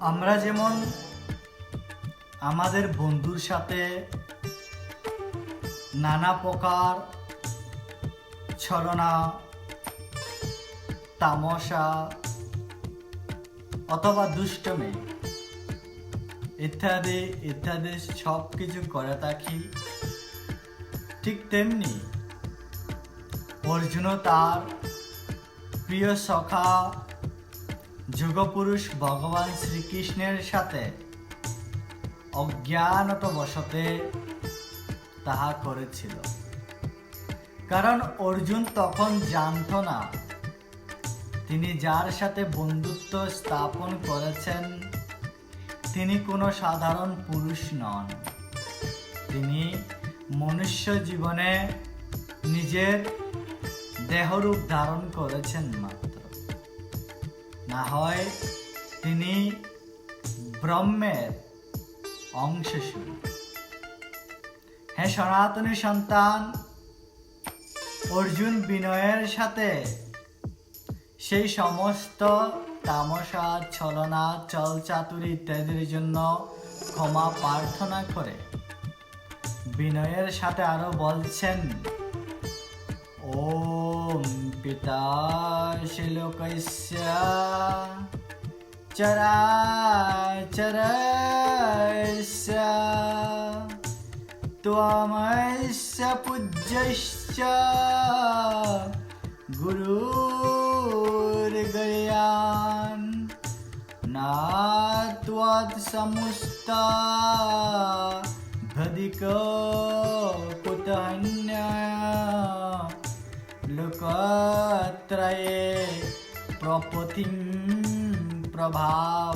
আমরা যেমন আমাদের বন্ধুর সাথে নানা প্রকার ছলনা তামসা অথবা দুষ্টমে ইত্যাদি ইত্যাদি সব কিছু করে থাকি, ঠিক তেমনি অর্জুন তার প্রিয় সখা যুগপুরুষ ভগবান শ্রীকৃষ্ণের সাথে অজ্ঞানত বশতে তাহা করেছিল। কারণ অর্জুন তখন জানত না। তিনি যার সাথে বন্ধুত্ব স্থাপন করেছেন, তিনি কোনো সাধারণ পুরুষ নন। তিনি মনুষ্য জীবনে নিজের দেহরূপ ধারণ করেছেন মাত্র। না হয় তিনি ব্রহ্মের অংশস্বরূপ হ্যাঁ সনাতনী সন্তান, অর্জুন বিনয়ের সাথে সেই সমস্ত তামসা, ছলনা, চল চাতুরি ইত্যাদির জন্য ক্ষমা প্রার্থনা করে। বিনয়ের সাথে আরও বলছেন पिताशिलोकस्य चराचरस्य त्वमस्य पूज्यश्च गुरुर्गयान् नात्वात्समुस्ता भदिक कुतन्या लोकत्रये प्रपतिं প্রভাব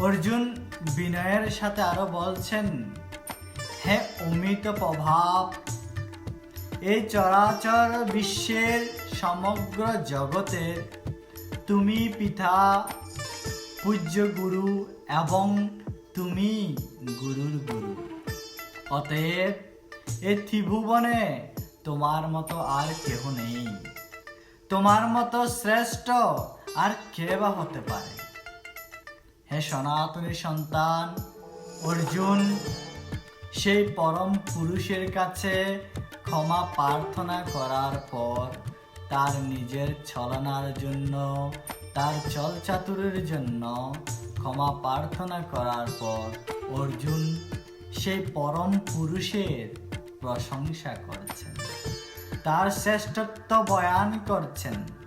অর্জুন বিনয়ের সাথে আরো বলছেন হে অমিত প্রভাব এই চরাচর বিশ্বের সমগ্র জগতের তুমি পিতা পূজ্য গুরু এবং তুমি গুরুর গুরু অতএব এই ত্রিভুবনে তোমার মতো আর কেহ নেই। তোমার মতো শ্রেষ্ঠ আর কে বা হতে পারে? হে সনাতনী সন্তান, অর্জুন, সেই পরম পুরুষের কাছে ক্ষমা প্রার্থনা করার পর তার নিজের ছলনার জন্য, তার চলচাতুরের জন্য ক্ষমা প্রার্থনা করার পর অর্জুন সেই পরম পুরুষের প্রশংসা করছেন। তার শ্রেষ্ঠত্ব বয়ান করছেন।